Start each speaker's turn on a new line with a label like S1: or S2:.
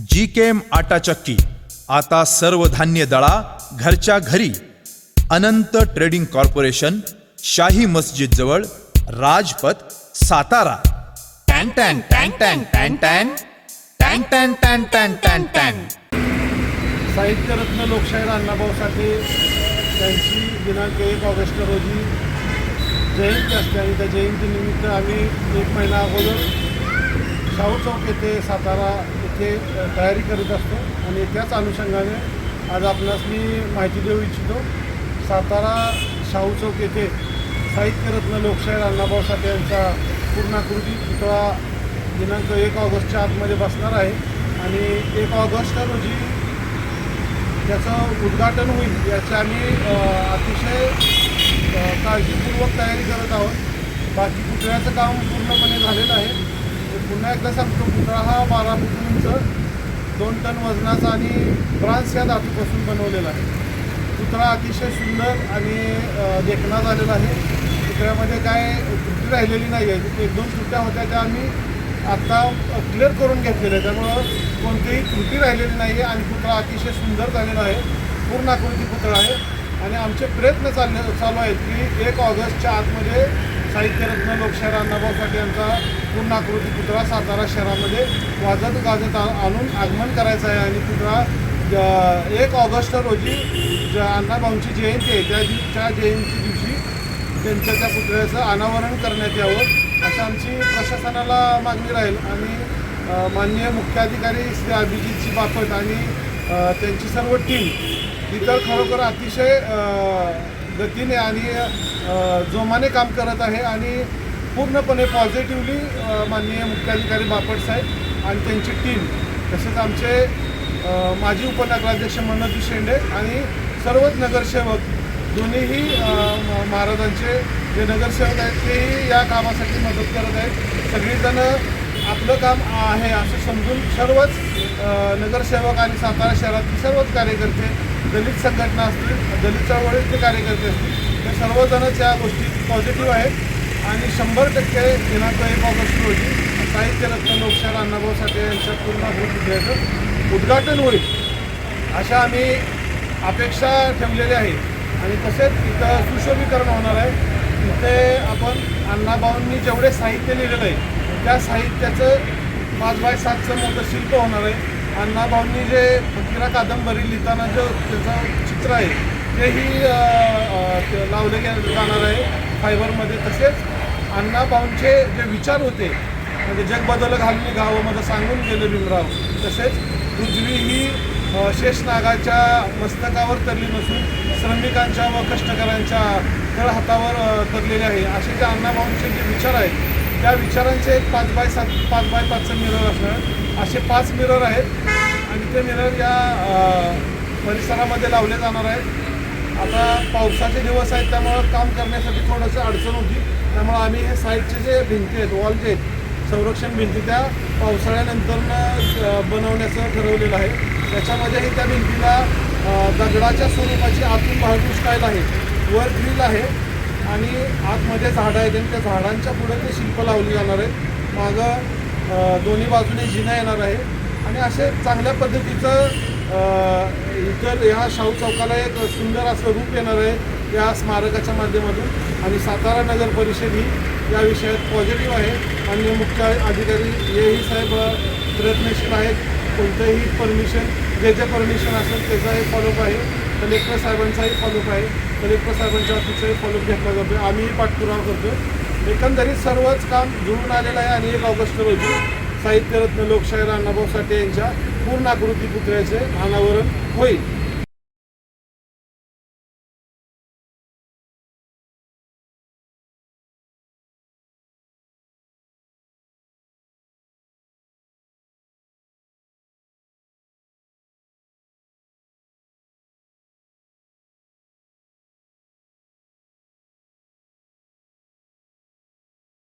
S1: जी केम आटा चक्की आता सर्व धान्य दळा घरच्या घरी. अनंत ट्रेडिंग कॉर्पोरेशन शाही मस्जिद जवळ राजपथ सातारा. टॅन टॅन टॅन टॅन टॅन टॅन. टॅन टॅन टॅन टॅन टॅन टॅन.
S2: साहित्यरत्न लोकशाहीर अण्णाभाऊ साठे त्यांची दिनांक एक ऑगस्ट रोजी जयंती असते आणि त्या जयंतीनिमित्त आम्ही एक महिना अगोदर शाहू चौक येथे सातारा ते तयारी करत असतो आणि त्याच अनुषंगाने आज आपणास मी माहिती देऊ इच्छितो सातारा शाहू चौक येथे साहित्यरत्न लोकशाहीर अण्णाभाऊ साठे यांचा पूर्णाकृती पुतळा दिनांक एक ऑगस्टच्या आतमध्ये बसणार आहे. आणि एक ऑगस्ट रोजी त्याचं उद्घाटन होईल याची आम्ही अतिशय काळजीपूर्वक तयारी करत आहोत. बाकी पुतळ्याचं काम पूर्णपणे झालेलं आहे. पुन्हा एकदा सांगतो पुतळा हा बारा फूट उंच दोन टन वजनाचा आणि ब्रान्स या धातूपासून बनवलेला आहे. पुतळा अतिशय सुंदर आणि देखणा झालेला आहे. पुतळ्यामध्ये काय त्रुटी राहिलेली नाही आहे. एक दोन त्रुट्या होत्या त्या आम्ही आत्ता क्लिअर करून घेतलेल्या आहे त्यामुळं कोणतीही त्रुटी राहिलेली नाही आहे आणि पुतळा अतिशय सुंदर झालेला आहे. पूर्ण आकृती पुतळा आहे. आणि आमचे प्रयत्न चालले चालू आहेत की एक ऑगस्टच्या आतमध्ये साहित्यरत्न लोकशाहीर अण्णाभाऊ साठे यांचा पूर्णाकृती पुतळा सातारा शहरामध्ये वाजत गाजत आ- आणून आगमन करायचं आहे. आणि पुतळा ज- एक ऑगस्ट रोजी अण्णाभाऊंची जयंती आहे. त्या त्या जयंती दिवशी त्यांच्या त्या पुतळ्याचं अनावरण करण्यात यावं अशी आमची प्रशासनाला मागणी राहील. आणि माननीय मुख्याधिकारी श्री अभिजितजी बापट आणि त्यांची सर्व टीम इतर खरोखर अतिशय गतीने आणि जोमाने काम करत आहे आणि पूर्णपणे पॉझिटिव्हली माननीय मुख्याधिकारी बापट साहेब आणि त्यांची टीम तसेच आमचे माजी उपनगराध्यक्ष मनोज शेंडे आणि सर्वच नगरसेवक दोन्हीही महाराजांचे जे नगरसेवक आहेत तेही या कामासाठी मदत करत आहेत. सगळीजणं आपलं काम आहे असं समजून सर्वच नगरसेवक आणि सातारा शहरातील सर्वच कार्यकर्ते दलित संघटना असतील दलित चळवळीतले कार्यकर्ते असतील ते सर्वजणच या गोष्टी पॉझिटिव्ह आहेत. आणि शंभर टक्के दिनांक एक ऑगस्ट रोजी साहित्यरत्न लोकशाहीर अण्णाभाऊ साठे यांच्या पूर्ण पुतळ्याचं उद्घाटन होईल अशा आम्ही अपेक्षा ठेवलेल्या आहेत. आणि तसेच इथं सुशोभीकरण होणार आहे. तिथे आपण अण्णाभाऊंनी जेवढे साहित्य लिहिलेलं आहे त्या साहित्याचं पाच बाय सातचं मोठं शिल्प होणार आहे. अण्णाभाऊंनी जे फकीरा कादंबरी लिहिताना जो त्याचं चित्र आहे तेही ते लावले गे- जाणार आहे फायबरमध्ये. तसेच अण्णाभाऊंचे जे विचार होते म्हणजे जग बदल घालून मला सांगून गेले भीमराव. तसेच उजवी ही शेषनागाच्या मस्तकावर तरली नसून श्रमिकांच्या व कष्टकऱ्यांच्या तळ हातावर तरलेले आहे. असे जे अण्णाभाऊंचे जे विचार आहेत त्या विचारांचे एक पाच बाय सात पाच बाय पाचचं मिरर असणार. असे पाच मिरर आहेत. आणि ते मिरर या परिसरामध्ये लावले जाणार आहेत. आता पावसाचे दिवस आहेत त्यामुळं काम करण्यासाठी थोडंसं अडचण होती. त्यामुळं आम्ही हे साईडचे जे भिंती आहेत वॉल जे आहेत संरक्षण भिंती त्या पावसाळ्यानंतरनं बनवण्याचं ठरवलेलं आहे. त्याच्यामध्येही त्या भिंतीला दगडाच्या स्वरूपाची आतून बाहेरून स्टाईल आहे. वर ग्रील आहे. आणि आतमध्ये झाडं आहेत आणि त्या झाडांच्या पुढे ते शिल्प लावली जाणार आहेत. मागं दोन्ही बाजूने जिना येणार आहे. आणि असे चांगल्या पद्धतीचं इतर ह्या शाहू चौकाला एक सुंदर असं रूप येणार आहे या स्मारकाच्या माध्यमातून. आणि सातारा नगर परिषद ही या विषयात पॉझिटिव्ह आहे. आणि मुख्य अधिकारी हेही साहेब प्रयत्नशील आहेत. कोणतंही परमिशन जे जे परमिशन असेल त्याचाही फॉलोअप आहे. कलेक्टर साहेबांचाही फॉलोअप आहे. कलेक्टर साहेबांच्या ऑफिसचाही फॉलोअप घेतला जातो आहे आम्हीही पाठपुरावा करतो एकंदरीत सर्वच काम जुळून आलेलं आहे आणि एक ऑगस्ट रोजी साहित्यरत्न लोकशाहीर अण्णाभाऊ साठे यांच्या पूर्ण आकृती पुतळ्याचे अनावरण होईल.